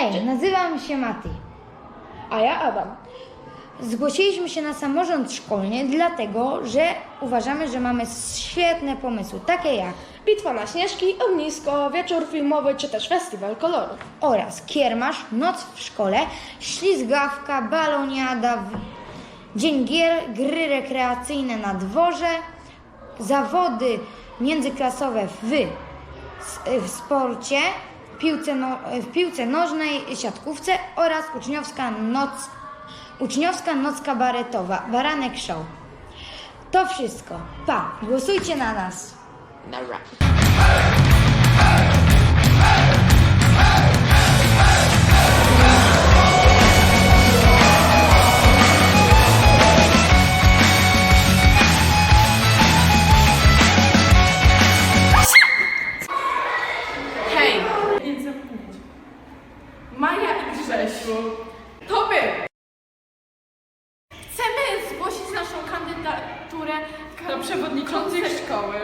Hej, nazywam się Mati. A ja Adam. Zgłosiliśmy się na samorząd szkolny, dlatego że uważamy, że mamy świetne pomysły, takie jak Bitwa na śnieżki, ognisko, wieczór filmowy czy też festiwal kolorów. oraz kiermasz, noc w szkole, ślizgawka, baloniada, dzień gier, gry rekreacyjne na dworze, zawody międzyklasowe w, w sporcie, piłce no, w piłce nożnej, siatkówce oraz uczniowska noc, uczniowska noc kabaretowa, Baranek Show. To wszystko. Pa, głosujcie na nas. Na rap. To my! Chcemy zgłosić naszą kandydaturę do przewodniczącej szkoły.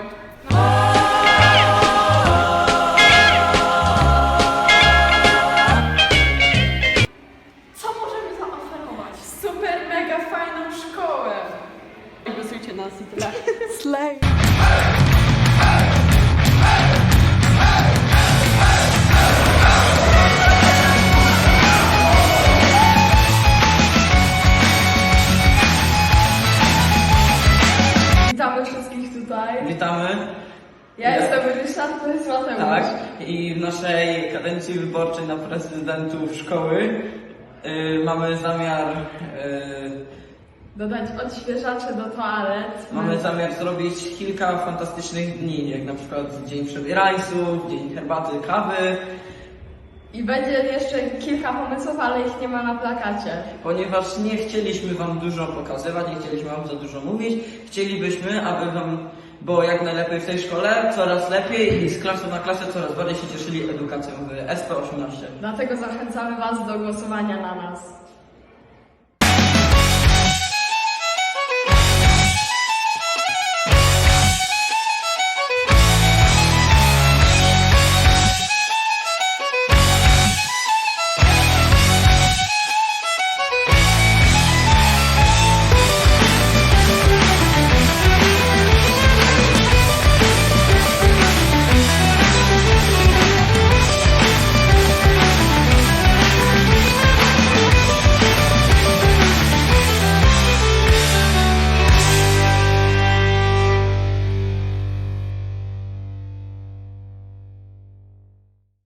Co możemy zaoferować? Super, mega fajną szkołę! Głosujcie na nas i tyle. Slay! Tutaj. Witamy. Ja jestem Ryszard, to jest Mateusz. Tak, i w naszej kadencji wyborczej na prezydentów szkoły y, mamy zamiar y, Dodać odświeżacze do toalet. mamy zamiar zrobić kilka fantastycznych dni, jak na przykład dzień przebierańców, dzień herbaty, kawy, I będzie jeszcze kilka pomysłów, ale ich nie ma na plakacie. ponieważ nie chcieliśmy wam dużo pokazywać, nie chcieliśmy wam za dużo mówić, chcielibyśmy, aby wam było jak najlepiej w tej szkole, coraz lepiej i z klasy na klasę coraz bardziej się cieszyli edukacją w SP18. Dlatego zachęcamy Was do głosowania na nas.